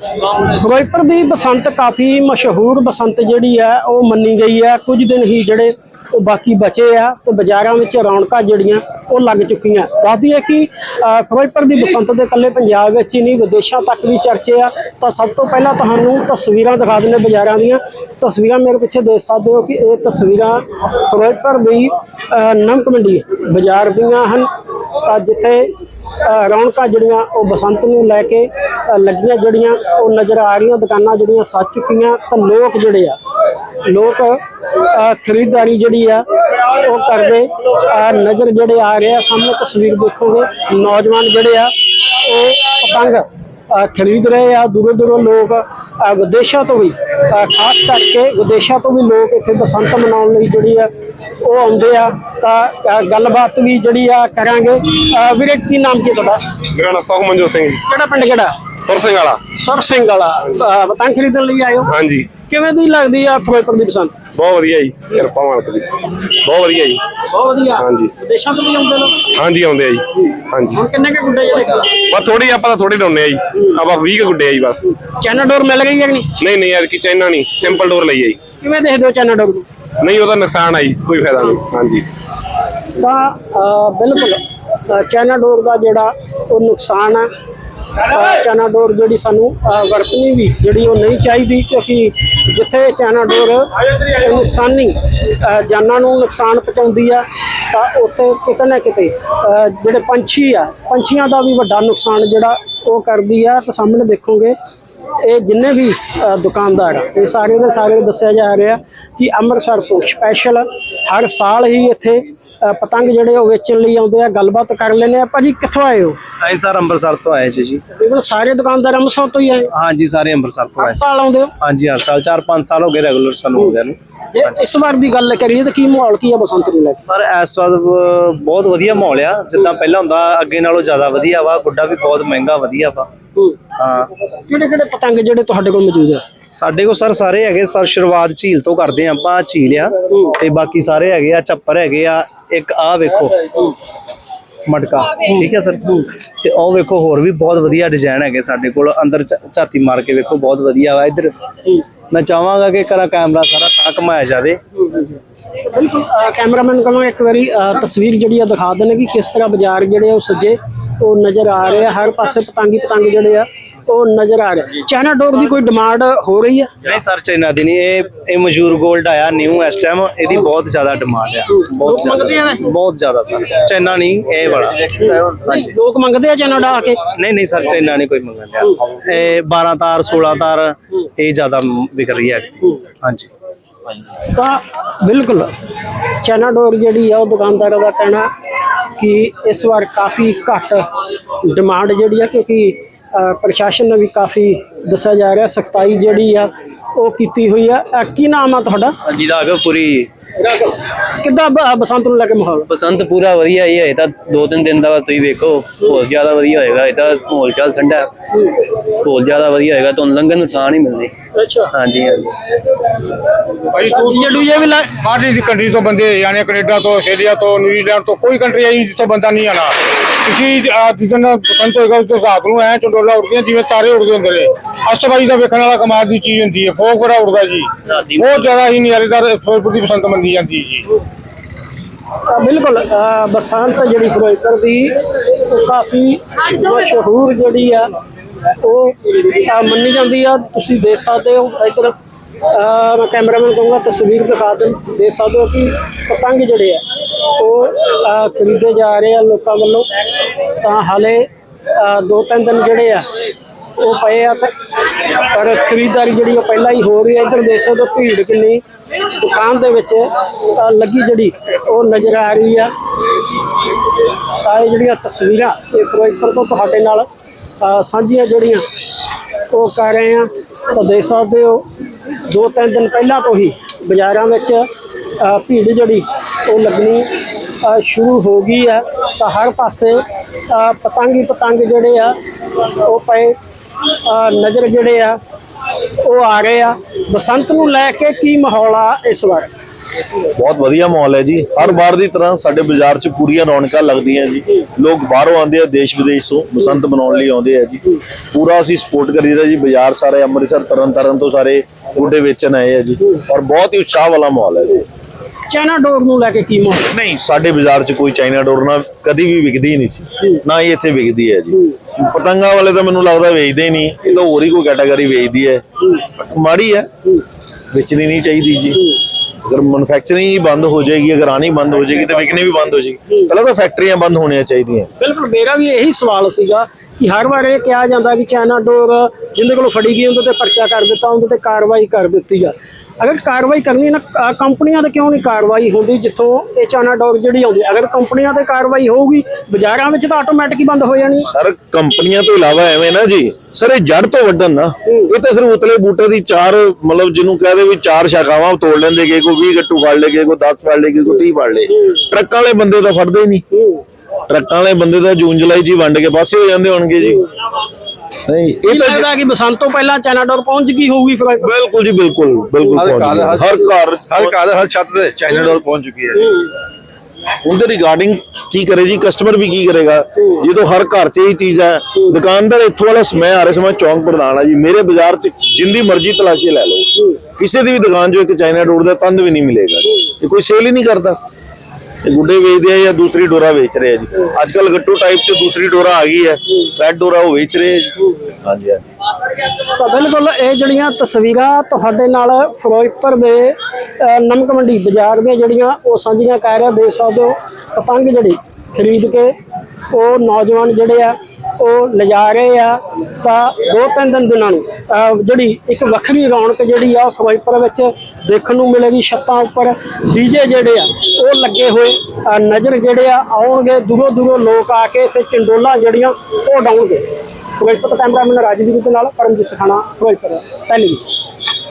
ਫਿਰੋਜ਼ਪੁਰ ਦੀ ਬਸੰਤ ਕਾਫੀ ਮਸ਼ਹੂਰ ਬਸੰਤ ਜਿਹੜੀ ਹੈ ਉਹ ਮੰਨੀ ਗਈ ਹੈ ਕੁਝ ਦਿਨ ਹੀ ਜਿਹੜੇ ਉਹ ਬਾਕੀ ਬਚੇ ਆ ਤੇ ਬਾਜ਼ਾਰਾਂ ਵਿੱਚ ਰੌਣਕਾਂ ਜਿਹੜੀਆਂ, ਉਹ ਲੱਗ ਚੁੱਕੀਆਂ। ਦੱਸਦੀ ਹੈ ਕਿ ਫਿਰੋਜ਼ਪੁਰ ਦੀ ਬਸੰਤ ਦੇ ਇਕੱਲੇ ਪੰਜਾਬ ਵਿੱਚ ਹੀ ਨਹੀਂ, ਵਿਦੇਸ਼ਾਂ ਤੱਕ ਵੀ ਚਰਚੇ ਆ। ਤਾਂ ਸਭ ਤੋਂ ਪਹਿਲਾਂ ਤੁਹਾਨੂੰ ਤਸਵੀਰਾਂ ਦਿਖਾ ਦਿੰਦੇ ਬਾਜ਼ਾਰਾਂ ਦੀਆਂ। ਤਸਵੀਰਾਂ ਮੇਰੇ ਪਿੱਛੇ ਦੇਖ ਸਕਦੇ ਹੋ ਕਿ ਇਹ ਤਸਵੀਰਾਂ ਫਿਰੋਜ਼ਪੁਰ ਦੀ ਨਮਕ ਮੰਡੀ, ਬਾਜ਼ਾਰ ਦੀਆਂ ਹਨ। ਤਾਂ ਜਿੱਥੇ ਰੌਣਕਾਂ ਜਿਹੜੀਆਂ ਉਹ ਬਸੰਤ ਨੂੰ ਲੈ ਕੇ ਲੱਗੀਆਂ ਜਿਹੜੀਆਂ, ਉਹ ਨਜ਼ਰ ਆ ਰਹੀਆਂ, ਦੁਕਾਨਾਂ ਜਿਹੜੀਆਂ ਸੱਜ ਚੁੱਕੀਆਂ, ਤਾਂ ਲੋਕ ਜਿਹੜੇ ਆ, ਲੋਕ ਖਰੀਦਦਾਰੀ ਜਿਹੜੀ ਆ, ਉਹ ਕਰਦੇ ਨਜ਼ਰ ਜਿਹੜੇ ਆ ਰਹੇ ਆ, ਸਾਹਮਣੇ ਤਸਵੀਰ ਦੇਖੋਗੇ, ਨੌਜਵਾਨ ਜਿਹੜੇ ਆ, ਉਹ ਪਤੰਗ ਖਰੀਦ ਰਹੇ ਆ ਦੂਰੋਂ ਦੂਰੋਂ ਲੋਕ ਵਿਦੇਸ਼ਾਂ ਤੋਂ ਵੀ ਖਾਸ ਕਰਕੇ ਵਿਦੇਸ਼ਾਂ ਤੋਂ ਵੀ ਲੋਕ ਇੱਥੇ ਬਸੰਤ ਮਨਾਉਣ ਲਈ ਜਿਹੜੀ ਆ ਉਹ ਆਉਂਦੇ ਆ। ਤਾਂ ਗੱਲਬਾਤ ਵੀ ਜਿਹੜੀ ਆ ਕਰਾਂਗੇ। ਵੀਰੇ ਕੀ ਨਾਮ ਕੀ ਤੁਹਾਡਾ? ਮੇਰਾ ਨਾਮ ਸਹੁ ਮਨਜੋਤ ਸਿੰਘ ਜੀ। ਕਿਹੜਾ ਪਿੰਡ ਕਿਹੜਾ? ਸੁਰ ਸਿੰਘ ਵਾਲਾ। ਸਰ ਸਿੰਘ ਵਾਲਾ। ਪਤੰਗ ਖਰੀਦਣ ਲਈ ਆਇਓ ਹਾਂਜੀ। ਕਿਵੇਂ ਦੀ ਲੱਗਦੀ ਆ ਫਿਰੋਜ਼ਪੁਰ ਦੀ ਬਸੰਤ ਬਹੁਤ ਵਧੀਆ ਜੀ ਕਿਰਪਾ ਮਾਲਕ ਦੀ। ਬਹੁਤ ਵਧੀਆ ਜੀ। ਬਹੁਤ ਵਧੀਆ। ਹਾਂਜੀ। ਵਿਦੇਸ਼ਾਂ ਤੋਂ ਵੀ ਆਉਂਦੇ ਲੋਕ? ਹਾਂਜੀ ਆਉਂਦੇ ਆ ਜੀ। ਹਾਂਜੀ। ਹੁਣ ਕਿੰਨੇ ਕੁ ਗੁੱਡੇ ਜਿਹੜੇ ਬਸ ਥੋੜੀ ਆਪਾਂ ਤਾਂ ਥੋੜੀ ਲਾਉਂਦੇ ਆ ਜੀ। ਆਪਾਂ 20 ਕੁ ਗੁੱਡੇ ਆ ਜੀ ਬਸ। ਚੈਨਾ ਡੋਰ ਮਿਲ ਗਈ ਹੈ ਕਿ ਨਹੀਂ? ਨਹੀਂ ਨਹੀਂ ਯਾਰ ਕਿ ਚਾਈਨਾ ਨਹੀਂ। ਸਿੰਪਲ ਡੋਰ ਲਈ ਆ ਜੀ। ਕਿਵੇਂ ਦੇਖਦੇ ਹੋ ਚੈਨਾ ਡੋਰ ਨੂੰ? ਨਹੀਂ ਉਹਦਾ ਨੁਕਸਾਨ ਆ ਜੀ ਕੋਈ ਫਾਇਦਾ ਨਹੀਂ। ਹਾਂਜੀ। ਤਾਂ ਬਿਲਕੁਲ ਚਾਈਨਾ ਡੋਰ ਦਾ ਜਿਹੜਾ ਉਹ ਨੁਕਸਾਨ ਹੈ ਅ, ਡੋਰ ਜਿਹੜੀ ਸਾਨੂੰ ਅ, ਵਰਤਣੀ ਵੀ ਜਿਹੜੀ ਉਹ ਨਹੀਂ ਚਾਹੀਦੀ ਕਿਉਂਕਿ ਜਿੱਥੇ ਚਾਈਨਾ ਡੋਰ ਇਨਸਾਨੀ ਜਾਨਾਂ ਨੂੰ ਨੁਕਸਾਨ ਪਹੁੰਚਾਉਂਦੀ ਆ ਤਾਂ ਉੱਥੇ ਕਿਤੇ ਨਾ ਕਿਤੇ ਜਿਹੜੇ ਪੰਛੀ ਆ ਪੰਛੀਆਂ ਦਾ ਵੀ ਵੱਡਾ ਨੁਕਸਾਨ ਜਿਹੜਾ ਉਹ ਕਰਦੀ ਆ ਤਾਂ ਸਾਹਮਣੇ ਦੇਖੋਗੇ ਇਹ ਜਿੰਨੇ ਵੀ ਦੁਕਾਨਦਾਰ ਇਹ ਸਾਰੇ ਦੇ ਸਾਰੇ ਦੱਸਿਆ ਜਾ ਰਿਹਾ ਕਿ ਅੰਮ੍ਰਿਤਸਰ ਤੋਂ ਸਪੈਸ਼ਲ ਹਰ ਸਾਲ ਹੀ ਇੱਥੇ ਪਤੰਗ ਜਿਹੜੇ ਉਹ ਵੇਚਣ ਲਈ ਆਉਂਦੇ ਆ ਗੱਲਬਾਤ ਕਰ ਲੈਂਦੇ ਆ। ਭਾਜੀ ਕਿੱਥੋਂ ਆਏ ਹੋ? ਅਸੀਂ ਸਰ ਅੰਮ੍ਰਿਤਸਰ ਤੋਂ ਆਏ ਸੀ ਜੀ। ਤਕਰੀਬਨ ਸਾਰੇ ਦੁਕਾਨਦਾਰ ਅੰਮ੍ਰਿਤਸਰ ਤੋਂ ਹੀ ਆਏ? ਹਾਂਜੀ ਸਾਰੇ ਅੰਮ੍ਰਿਤਸਰ ਤੋਂ ਆਏ ਸਾਲ ਆਉਂਦੇ ਹੋ? ਹਾਂਜੀ ਹਰ ਸਾਲ 4-5 ਸਾਲ ਹੋ ਗਏ ਰੈਗੂਲਰ ਸਾਨੂੰ ਹੋ ਗਿਆ ਨੂੰ। ਜੇ ਇਸ ਵਾਰ ਦੀ ਗੱਲ ਕਰੀਏ ਤਾਂ ਕੀ ਮਾਹੌਲ ਕੀ ਆ ਬਸੰਤ ਨੂੰ ਲੈ ਕੇ ਸਰ ਇਸ ਵਾਰ ਬਹੁਤ ਵਧੀਆ ਮਾਹੌਲ ਆ। ਜਿੱਦਾਂ ਪਹਿਲਾਂ ਹੁੰਦਾ ਅੱਗੇ ਨਾਲੋਂ ਜ਼ਿਆਦਾ ਵਧੀਆ ਵਾ ਗੁੱਡਾ ਵੀ ਬਹੁਤ ਮਹਿੰਗਾ ਵਧੀਆ ਵਾ। ਹਾਂ। ਕਿਹੜੇ ਕਿਹੜੇ ਪਤੰਗ ਜਿਹੜੇ ਤੁਹਾਡੇ ਕੋਲ ਮੌਜੂਦ ਆ? ਸਾਡੇ ਕੋਲ ਸਰ ਸਾਰੇ ਹੈਗੇ ਸਰ ਸ਼ੁਰੂਆਤ ਝੀਲ ਤੋਂ ਕਰਦੇ ਹਾਂ ਆਪਾਂ ਝੀਲ ਆ ਤੇ ਬਾਕੀ ਸਾਰੇ ਹੈਗੇ ਆ ਚੱਪਰ ਹੈਗੇ ਆ ਇੱਕ ਆ ਵੇਖੋ। ਮਟਕਾ ਠੀਕ ਹੈ ਸਰ? ਤੇ ਉਹ ਵੇਖੋ ਹੋਰ ਵੀ ਬਹੁਤ ਵਧੀਆ ਡਿਜ਼ਾਈਨ ਹੈਗੇ ਸਾਡੇ ਕੋਲ ਅੰਦਰ ਝਾਤੀ ਮਾਰ ਕੇ ਵੇਖੋ ਬਹੁਤ ਵਧੀਆ ਵਾ ਇੱਧਰ। ਮੈਂ ਚਾਹਾਂਗਾ ਕਿ ਕਰਾ ਕੈਮਰਾ ਸਾਰਾ ਤਾਂ ਘਮਾਇਆ ਜਾਵੇ। ਕੈਮਰਾਮੈਨ ਕਹਾਂਗਾ ਇੱਕ ਵਾਰੀ ਤਸਵੀਰ ਜਿਹੜੀ ਆ ਦਿਖਾ ਦੇਣ ਕਿ ਕਿਸ ਤਰ੍ਹਾਂ ਬਾਜ਼ਾਰ ਜਿਹੜੇ ਆ ਉਹ ਸੱਜੇ ਉਹ ਨਜ਼ਰ ਆ ਰਹੇ ਆ ਹਰ ਪਾਸੇ ਪਤੰਗੀ ਪਤੰਗ ਜਿਹੜੇ ਆ ਉਹ ਨਜ਼ਰ ਆ ਰਹੇ ਚਾਈਨਾ ਡੋਰ ਦੀ ਕੋਈ ਡਿਮਾਂਡ ਹੋ ਰਹੀ ਆ? ਨਹੀਂ ਸਰ ਚਾਈਨਾ ਦੀ ਨਹੀਂ ਇਹ ਇਹ ਮਸ਼ਹੂਰ 골ਡ ਆਇਆ ਨਿਊ ਇਸ ਟਾਈਮ ਇਹਦੀ ਬਹੁਤ ਜ਼ਿਆਦਾ ਡਿਮਾਂਡ ਆ। ਬਹੁਤ ਜ਼ਿਆਦਾ ਬਹੁਤ ਜ਼ਿਆਦਾ ਸਰ। ਚਾਈਨਾ ਨਹੀਂ ਇਹ ਵਾਲਾ। ਲੋਕ ਮੰਗਦੇ ਆ ਚਾਈਨਾ ਡਾ ਆ ਕੇ? ਨਹੀਂ ਨਹੀਂ ਸਰ ਚਾਈਨਾ ਨਹੀਂ ਕੋਈ ਮੰਗਣ ਲਿਆ ਇਹ 12 ਤਾਰ 16 ਤਾਰ ਇਹ ਜ਼ਿਆਦਾ ਵਿਕ ਰਹੀ ਹੈ। ਹਾਂਜੀ। ਤਾਂ ਬਿਲਕੁਲ ਚਾਈਨਾ ਡੋਰ ਜਿਹੜੀ ਆ ਉਹ ਦੁਕਾਨਦਾਰਾਂ ਦਾ ਕਹਿਣਾ ਕਿ ਇਸ ਵਾਰ ਕਾਫੀ ਘੱਟ ਡਿਮਾਂਡ ਜਿਹੜੀ ਆ ਕਿਉਂਕਿ ਪ੍ਰਸ਼ਾਸਨ ਨੇ ਵੀ ਕਾਫੀ ਦੱਸਿਆ ਜਾ ਰਿਹਾ ਸਖਤਾਈ ਜਿਹੜੀ ਆ ਉਹ ਕੀਤੀ ਹੋਈ ਆ। ਕੀ ਨਾਮ ਆ ਤੁਹਾਡਾ? ਹਾਂਜੀ ਰਾਘਵ ਪੁਰੀ ਕਿੱਦਾਂ ਬ- ਬਸੰਤ ਨੂੰ ਲੈ ਕੇ ਮਾਹੌਲ? ਬਸੰਤ ਪੂਰਾ ਵਧੀਆ ਹੀ ਹੈ ਇਹ ਤਾਂ ਦੋ ਤਿੰਨ ਦਿਨ ਦਾ ਤੁਸੀਂ ਵੇਖੋ ਹੋਰ ਜ਼ਿਆਦਾ ਵਧੀਆ ਹੋਏਗਾ ਇਹ ਤਾਂ ਮਾਹੌਲ ਚਾਲ ਠੰਡਾ। ਹੈ। ਹੋਰ ਜ਼ਿਆਦਾ ਵਧੀਆ ਹੋਏਗਾ ਤੁਹਾਨੂੰ ਲੰਘਣ ਨੂੰ ਥਾਂ ਨਹੀਂ ਮਿਲਦੀ। ਅੱਛਾ। ਹਾਂਜੀ ਹਾਂਜੀ। ਭਾਈ ਡੀਜੇ ਡੂਜੇ ਵੀ ਲਾ ਬਾਹਰਲੀ ਦੀ ਕੰਟਰੀ ਤੋਂ ਬੰਦੇ ਯਾਨੀ ਕੈਨੇਡਾ ਤੋਂ ਆਸਟ੍ਰੇਲੀਆ ਤੋਂ ਨਿਊਜ਼ੀਲੈਂਡ ਤੋਂ ਕੋਈ ਕੰਟਰੀ ਆਈ ਜਿੱਥੋਂ ਬੰਦਾ ਨਹੀਂ ਆਣਾ ਤੁਸੀਂ ਜਿੱਦਨ ਬਸੰਤ ਹੋਏਗਾ ਉਸ ਦੇ ਹਿਸਾਬ ਨੂੰ ਐ ਚੰਡੋਲਾ ਉੱਡਦੀਆਂ ਜਿਵੇਂ ਤਾਰੇ ਉੱਡਦੇ ਹੁੰਦੇ ਨੇ। ਅਸ਼ਟਬਾਜੀ ਦਾ ਵੇਖਣ ਵਾਲਾ ਕਮਾਲ ਦੀ ਚੀਜ਼ ਹੁੰਦੀ ਹੈ ਫੋਕ ਬੜਾ ਉੱਡਦਾ ਜੀ। ਬਹੁਤ ਜ਼ਿਆਦਾ ਹੀ ਨਿਆਰੇਦਾਰ ਫਿਰੋਜ਼ਪੁਰ ਦੀ ਬਸੰਤ ਮੰਨੀ ਜਾਂਦੀ ਹੈ ਜੀ ਬਿਲਕੁਲ ਅ, ਬਸੰਤ ਜਿਹੜੀ ਫਿਰੋਜ਼ਪੁਰ ਦੀ ਉਹ ਕਾਫੀ ਮਸ਼ਹੂਰ ਜਿਹੜੀ ਆ ਉਹ ਅ, ਮੰਨੀ ਜਾਂਦੀ ਆ ਤੁਸੀਂ ਦੇਖ ਸਕਦੇ ਹੋ ਇੱਧਰ ਅ, ਮੈਂ ਕੈਮਰਾਮੈਨ ਕਹੂੰਗਾ ਤਸਵੀਰ ਦਿਖਾ ਦੇ ਦੇਖ ਸਕਦੇ ਹੋ ਕਿ ਪਤੰਗ ਜਿਹੜੇ ਆ ਉਹ ਅ, ਖਰੀਦੇ ਜਾ ਰਹੇ ਆ ਲੋਕਾਂ ਵੱਲੋਂ। ਤਾਂ ਹਾਲੇ ਅ, ਦੋ ਤਿੰਨ ਦਿਨ ਜਿਹੜੇ ਆ ਉਹ ਪਏ ਆ ਤੇ ਪਰ ਖਰੀਦਦਾਰੀ ਜਿਹੜੀ ਉਹ ਪਹਿਲਾਂ ਹੀ ਹੋ ਰਹੀ ਹੈ ਇੱਧਰ ਦੇਖ ਸਕਦੇ ਹੋ ਭੀੜ ਕਿੰਨੀ ਦੁਕਾਨ ਦੇ ਵਿੱਚ ਅ, ਲੱਗੀ ਜਿਹੜੀ ਉਹ ਨਜ਼ਰ ਆ ਰਹੀ ਆ। ਤਾਂ ਇਹ ਜਿਹੜੀਆਂ ਤਸਵੀਰਾਂ ਇਹ ਫਿਰੋਜ਼ਪੁਰ ਤੋਂ ਤੁਹਾਡੇ ਨਾਲ ਸਾਂਝੀਆਂ ਜਿਹੜੀਆਂ ਉਹ ਕਰ ਰਹੇ ਆ ਤਾਂ ਦੇਖ ਸਕਦੇ ਹੋ ਦੋ ਤਿੰਨ ਦਿਨ ਪਹਿਲਾਂ ਤੋਂ ਹੀ ਬਾਜ਼ਾਰਾਂ ਵਿੱਚ ਭੀੜ ਜਿਹੜੀ ਉਹ ਲੱਗਣੀ ਸ਼ੁਰੂ ਹੋ ਗਈ ਹੈ। ਤਾਂ ਹਰ ਪਾਸੇ ਅ, ਪਤੰਗ ਹੀ ਪਤੰਗ ਜਿਹੜੇ ਆ ਉਹ ਪਏ ਨਜ਼ਰ ਜਿਹੜੇ ਆ ਉਹ ਆ ਰਹੇ ਆ। ਬਸੰਤ ਨੂੰ ਲੈ ਕੇ ਕੀ ਮਾਹੌਲ ਆ ਇਸ ਵਾਰ? ਬਹੁਤ ਵਧੀਆ ਮਾਹੌਲ ਹੈ ਜੀ। ਹਰ ਵਾਰ ਦੀ ਤਰ੍ਹਾਂ ਸਾਡੇ ਬਾਜ਼ਾਰ 'ਚ ਪੂਰੀਆਂ ਰੌਣਕਾਂ ਲੱਗਦੀਆਂ ਜੀ। ਲੋਕ ਬਾਹਰੋਂ ਆਉਂਦੇ ਆ ਦੇਸ਼ ਵਿਦੇਸ਼ ਤੋਂ ਬਸੰਤ ਮਨਾਉਣ ਲਈ ਆਉਂਦੇ ਆ ਜੀ। ਪੂਰਾ ਅਸੀਂ ਸਪੋਰਟ ਕਰੀਦਾ ਜੀ ਬਾਜ਼ਾਰ ਸਾਰੇ ਅੰਮ੍ਰਿਤਸਰ ਤਰਨ ਤਾਰਨ ਤੋਂ ਸਾਰੇ ਗੁੱਡੇ ਵੇਚਣ ਆਏ ਆ ਜੀ। ਔਰ ਬਹੁਤ ਹੀ ਉਤਸ਼ਾਹ ਵਾਲਾ ਮਾਹੌਲ ਹੈ ਜੀ। ਚਾਈਨਾ ਡੋਰ ਨੂੰ ਲੈ ਕੇ ਕੀ ਮਾਹੌਲ? ਨਹੀਂ ਸਾਡੇ ਬਾਜ਼ਾਰ 'ਚ ਕੋਈ ਚਾਈਨਾ ਡੋਰ ਨਾ ਕਦੀ ਵੀ ਵਿਕਦੀ ਹੀ ਨਹੀਂ ਸੀ। ਨਾ ਹੀ ਇੱਥੇ ਵਿਕਦੀ ਹੈ ਜੀ। ਪਤੰਗਾਂ ਵਾਲੇ ਤਾਂ ਮੈਨੂੰ ਲੱਗਦਾ ਵੇਚਦੇ ਹੀ ਨਹੀਂ। ਇਹ ਤਾਂ ਹੋਰ ਹੀ ਕੋਈ ਕੈਟਾਗਰੀ ਵੇਚਦੀ ਹੈ। ਮਾੜੀ ਹੈ। ਵੇਚਣੀ ਨਹੀਂ ਚਾਹੀਦੀ ਜੀ। ਅਗਰ ਮੈਨੂਫੈਕਚਰਿੰਗ ਹੀ ਬੰਦ ਹੋ ਜਾਏਗੀ, ਅਗਰ ਆਣੀ ਬੰਦ ਹੋ ਜਾਏਗੀ, ਤੇ ਵਿਕਣੀ ਵੀ ਬੰਦ ਹੋ ਜਾਏਗੀ। ਪਹਿਲਾਂ ਤਾਂ ਫੈਕਟਰੀਆਂ ਬੰਦ ਹੋਣੀਆਂ ਚਾਹੀਦੀਆਂ। ਬਿਲਕੁਲ, ਮੇਰਾ ਵੀ ਇਹੀ ਸਵਾਲ ਸੀਗਾ ਕਿ ਹਰ ਵਾਰ ਇਹ ਕਿਹਾ ਜਾਂਦਾ ਕਿ ਚਾਈਨਾ ਡੋਰ ਜਿੰਦੇ ਕੋਲੋਂ ਫੜੀ ਗਈ ਉਹਦੇ ਤੇ ਪਰਚਾ ਕਰ ਦਿੱਤਾ ਉਹਦੇ ਤੇ ਕਾਰਵਾਈ ਕਰ ਦਿੱਤੀ ਆ ਅਗਰ ਕਾਰਵਾਈ ਕਰਨੀ ਨਾ ਕੰਪਨੀਆਂ ਤੇ ਕਿਉਂ ਨਹੀਂ ਕਾਰਵਾਈ ਹੁੰਦੀ ਜਿੱਥੋਂ ਇਹ ਚਾਈਨਾ ਡੋਰ ਜਿਹੜੀ ਆਉਂਦੀ ਅਗਰ ਕੰਪਨੀਆਂ ਤੇ ਕਾਰਵਾਈ ਹੋਊਗੀ ਬਾਜ਼ਾਰਾਂ ਵਿੱਚ ਤਾਂ ਆਟੋਮੈਟਿਕ ਹੀ ਬੰਦ ਹੋ ਜਾਣੀ। ਸਰ ਕੰਪਨੀਆਂ ਤੋਂ ਇਲਾਵਾ ਐਵੇਂ ਨਾ ਜੀ ਸਰ ਇਹ ਜੜ ਤੋਂ ਵੱਢਣ ਨਾ। ਇਹ ਤਾਂ ਸਿਰਫ ਉਤਲੇ ਬੂਟੇ ਦੀ ਚਾਰ ਮਤਲਬ ਜਿਹਨੂੰ ਕਹਦੇ ਵੀ ਚਾਰ ਸ਼ਾਖਾਵਾਂ ਤੋੜ ਲੈਂਦੇ ਕਿ ਕੋਈ 20 ਗੱਟੂ ਫੜ ਲੇ ਕੋਈ 10 ਫੜ ਲੇ ਕੋਈ 30 ਫੜ ਲੇ ਟਰੱਕਾਂ ਵਾਲੇ ਬੰਦੇ ਤਾਂ ਫੜਦੇ ਹੀ ਨਹੀਂ। ਟਰੱਕਾਂ ਵਾਲੇ ਬੰਦੇ ਤਾਂ ਜੂਨ ਜੁਲਾਈ ਜੀ ਵੰਡ ਕੇ ਪਾਸੇ ਹੋ ਜਾਂਦੇ ਹੋਣਗੇ ਜੀ। ਨਹੀਂ ਇਹ ਤਾਂ ਲੱਗਦਾ ਕਿ ਬਸੰਤ ਤੋਂ ਪਹਿਲਾਂ ਚਾਈਨਾ ਡੋਰ ਪਹੁੰਚ ਗਈ ਹੋਊਗੀ ਫਿਰ? ਬਿਲਕੁਲ ਜੀ ਬਿਲਕੁਲ ਬਿਲਕੁਲ ਹਰ ਪਹੁੰਚ ਘਰ, ਗਈ। ਹਰ- ਘਰ ਹਰ ਘਰ ਹਰ ਛੱਤ ਤੇ ਚਾਈਨਾ ਡੋਰ ਪਹੁੰਚ ਚੁੱਕੀ ਹੈ ਉਹਦੇ ਰਿਗਾਰਡਿੰਗ ਕੀ ਕਰੇ ਜੀ ਕਸਟਮਰ ਵੀ ਕੀ ਕਰੇਗਾ? ਜਦੋਂ ਹਰ ਘਰ 'ਚ ਇਹ ਚੀਜ਼ ਹੈ ਦੁਕਾਨਦਾਰ ਇੱਥੋਂ ਵਾਲਾ ਮੈਂ ਆ ਰਿਹਾ ਸਮਾਂ ਚੌਂਕ ਪ੍ਰਧਾਨ ਆ ਜੀ। ਮੇਰੇ ਬਾਜ਼ਾਰ 'ਚ ਜਿੰਦੀ ਮਰਜ਼ੀ ਤਲਾਸ਼ੀ ਲੈ ਲਓ। ਕਿਸੇ ਦੀ ਵੀ ਦੁਕਾਨ 'ਚੋਂ ਇੱਕ ਚਾਈਨਾ ਡੋਰ ਦਾ ਤੰਦ ਵੀ ਨਹੀਂ ਮਿਲੇਗਾ। ਇਹ ਕੋਈ ਸੇਲ ਹੀ ਨਹੀਂ ਕਰਦਾ। ਗੁੱਡੇ ਵੇਚਦੇ ਆ ਜਾਂ ਦੂਸਰੀ ਡੋਰਾ ਵੇਚ ਰਹੇ ਆ ਜੀ। ਅੱਜ ਕੱਲ ਗੱਟੂ ਟਾਈਪ 'ਚ ਦੂਸਰੀ ਡੋਰਾ ਆ ਗਈ ਹੈ ਰੈਡ ਡੋਰਾ ਉਹ ਵੇਚ ਰਹੇ ਆ ਜੀ। ਹਾਂਜੀ ਹਾਂਜੀ। ਤਾਂ ਬਿਲਕੁਲ ਇਹ ਜਿਹੜੀਆਂ ਤਸਵੀਰਾਂ ਤੁਹਾਡੇ ਨਾਲ ਫਿਰੋਜ਼ਪੁਰ ਦੇ ਨਮਕ ਮੰਡੀ ਬਾਜ਼ਾਰ ਦੀਆਂ ਜਿਹੜੀਆਂ ਉਹ ਸਾਂਝੀਆਂ ਕਰ ਰਿਹਾ ਦੇਖ ਸਕਦੇ ਹੋ ਪਤੰਗ ਜਿਹੜੀ ਖਰੀਦ ਕੇ ਉਹ ਨੌਜਵਾਨ ਜਿਹੜੇ ਆ ਉਹ ਲਿਜਾ ਰਹੇ ਆ, ਤਾਂ ਦੋ ਤਿੰਨ ਦਿਨ ਦਿਨਾਂ ਨੂੰ ਜਿਹੜੀ ਇੱਕ ਵੱਖਰੀ ਰੌਣਕ ਜਿਹੜੀ ਆ, ਉਹ ਫਿਰੋਜ਼ਪੁਰ ਵਿੱਚ ਦੇਖਣ ਨੂੰ ਮਿਲੇਗੀ ਛੱਤਾਂ ਉੱਪਰ। ਡੀਜੇ ਜਿਹੜੇ ਆ, ਉਹ ਲੱਗੇ ਹੋਏ ਨਜ਼ਰ ਜਿਹੜੇ ਆ, ਆਉਣਗੇ, ਦੂਰੋਂ ਦੂਰੋਂ ਲੋਕ ਆ ਕੇ ਤੇ ਚੰਡੋਲਾ ਜਿਹੜੀਆਂ, ਉਹ ਡਾਉਣਗੇ ਫਿਰੋਜ਼ਪੁਰ ਤੋਂ ਕੈਮਰਾਮੈਨ ਰਾਜਵੀਰ ਦੇ ਨਾਲ ਪਰਮਜੀਤ ਸਖਾਣਾ ਫਿਰੋਜ਼ਪੁਰ ਟੈਲੀਵਿਜ਼ਨ